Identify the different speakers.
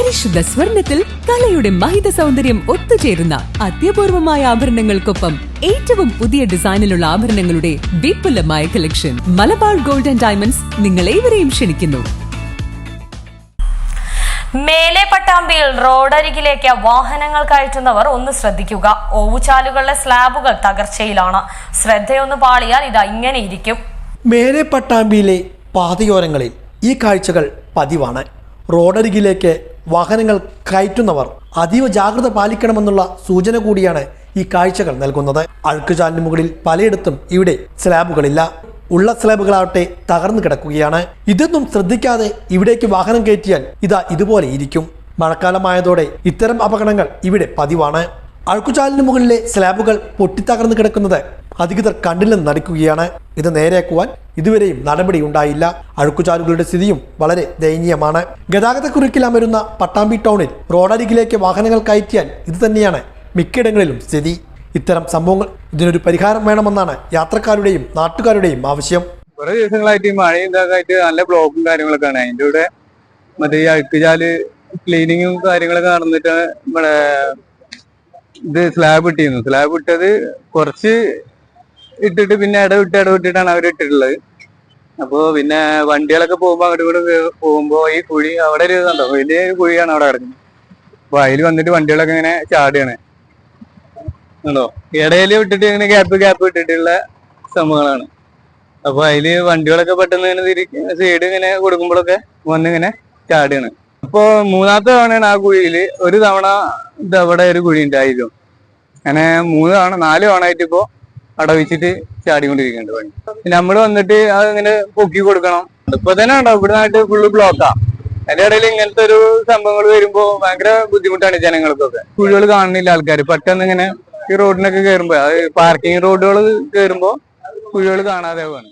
Speaker 1: പരിശുദ്ധ സ്വർണത്തിൽ കലയുടെ മഹിത സൗന്ദര്യം ഒത്തുചേരുന്ന അത്യപൂർവമായ ആഭരണങ്ങൾക്കൊപ്പം ഏറ്റവും പുതിയ ഡിസൈനിലുള്ള ആഭരണങ്ങളുടെ വിപുലമായ collection Malabar gold and diamonds നിങ്ങൾ ഏവരെയും ക്ഷണിക്കുന്നു.
Speaker 2: മേലെ പട്ടാമ്പിയിൽ റോഡരികിലേക്ക് വാഹനങ്ങൾ കയറ്റുന്നവർ ഒന്ന് ശ്രദ്ധിക്കുക. ഓവുചാലുകളിലെ സ്ലാബുകൾ തകർച്ചയിലാണ്. ശ്രദ്ധയൊന്ന് പാളിയാൽ ഇതാ ഇങ്ങനെ ഇരിക്കും.
Speaker 3: മേലെ പട്ടാമ്പിയിലെ പാതയോരങ്ങളിൽ ഈ കാഴ്ചകൾ പതിവാണ്. റോഡരികിലേക്ക് വാഹനങ്ങൾ കയറ്റുന്നവർ അതീവ ജാഗ്രത പാലിക്കണമെന്നുള്ള സൂചന കൂടിയാണ് ഈ കാഴ്ചകൾ നൽകുന്നത്. അഴുക്കുചാലിന് മുകളിൽ പലയിടത്തും ഇവിടെ സ്ലാബുകളില്ല. ഉള്ള സ്ലാബുകളാവട്ടെ തകർന്നു കിടക്കുകയാണ്. ഇതൊന്നും ശ്രദ്ധിക്കാതെ ഇവിടേക്ക് വാഹനം കയറ്റിയാൽ ഇതാ ഇതുപോലെ ഇരിക്കും. മഴക്കാലമായതോടെ ഇത്തരം അപകടങ്ങൾ ഇവിടെ പതിവാണ്. അഴുക്കുചാലിന് മുകളിലെ സ്ലാബുകൾ പൊട്ടിത്തകർന്നു കിടക്കുന്നത് അധികൃതർ കണ്ടില്ലെന്ന് നടക്കുകയാണ്. ഇത് നേരെയാക്കുവാൻ ഇതുവരെയും നടപടി ഉണ്ടായില്ല. അഴുക്കുചാലുകളുടെ സ്ഥിതിയും വളരെ ദയനീയമാണ്. ഗതാഗതക്കുരുക്കിൽ അമരുന്ന പട്ടാമ്പി ടൗണിൽ റോഡരികിലേക്ക് വാഹനങ്ങൾ കയറ്റിയാൽ ഇത് തന്നെയാണ് മിക്കയിടങ്ങളിലും സ്ഥിതി. ഇത്തരം സംഭവങ്ങൾ ഇതിനൊരു പരിഹാരം വേണമെന്നാണ് യാത്രക്കാരുടെയും നാട്ടുകാരുടെയും ആവശ്യം.
Speaker 4: കുറെ ദിവസങ്ങളായിട്ട് ഈ മഴയും ഇതൊക്കെ ആയിട്ട് നല്ല ബ്ലോക്കും കാര്യങ്ങളൊക്കെയാണ്. അതിന്റെ കൂടെ മറ്റേ ഈ അഴുക്കുചാൽ ക്ലീനിങ്ങും കാര്യങ്ങളൊക്കെ നടന്നിട്ട് നമ്മുടെ ഇത് സ്ലാബ് ഇട്ടിരുന്നു. സ്ലാബ് ഇട്ടത് കുറച്ച് ഇട്ടിട്ട് പിന്നെ ഇടവിട്ട് ഇടവിട്ടിട്ടാണ് അവർ ഇട്ടിട്ടുള്ളത്. അപ്പോ പിന്നെ വണ്ടികളൊക്കെ പോകുമ്പോ അങ്ങോട്ട് കൂടെ പോകുമ്പോ ഈ കുഴി അവിടെ ഒരു ഇതുണ്ടോ വലിയ ഒരു കുഴിയാണ് അവിടെ കിടക്കുന്നത്. അപ്പൊ അതിൽ വന്നിട്ട് വണ്ടികളൊക്കെ ഇങ്ങനെ ചാടുകയാണ്. ഉണ്ടോ ഇടയിൽ വിട്ടിട്ട് ഇങ്ങനെ ഗ്യാപ്പ് ഗ്യാപ്പ് ഇട്ടിട്ടുള്ള സംഭവങ്ങളാണ്. അപ്പൊ അതിൽ വണ്ടികളൊക്കെ പെട്ടെന്ന് ഇങ്ങനെ തിരിക്കും സൈഡ് ഇങ്ങനെ കൊടുക്കുമ്പോഴൊക്കെ വന്നിങ്ങനെ ചാടുകയാണ്. അപ്പൊ മൂന്നാമത്തെ തവണയാണ് ആ കുഴിയിൽ ഒരു തവണ ഇതവിടെ അവിടെ ഒരു കുഴി ഉണ്ടായിരുന്നു അങ്ങനെ മൂന്ന് തവണ നാല് തവണ ആയിട്ട് ഇപ്പോ അവിടെ വെച്ചിട്ട് ചാടിക്കൊണ്ടിരിക്കുന്നുണ്ട് വണ്ടി. പിന്നെ നമ്മൾ വന്നിട്ട് അത് ഇങ്ങനെ പൊക്കി കൊടുക്കണം. ഇപ്പൊ തന്നെ ഉണ്ടോ ഇവിടെ നിന്നായിട്ട് ഫുള്ള് ബ്ലോക്കാ അതിന്റെ ഇടയിൽ ഇങ്ങനത്തെ ഒരു സംഭവങ്ങൾ വരുമ്പോ ഭയങ്കര ബുദ്ധിമുട്ടാണ് ജനങ്ങൾക്കൊക്കെ. കുഴികൾ കാണുന്നില്ല ആൾക്കാർ പെട്ടെന്ന് ഇങ്ങനെ ഈ റോഡിനൊക്കെ കയറുമ്പോ പാർക്കിംഗ് റോഡുകൾ കയറുമ്പോ കുഴികൾ കാണാതെ പോവാണ്.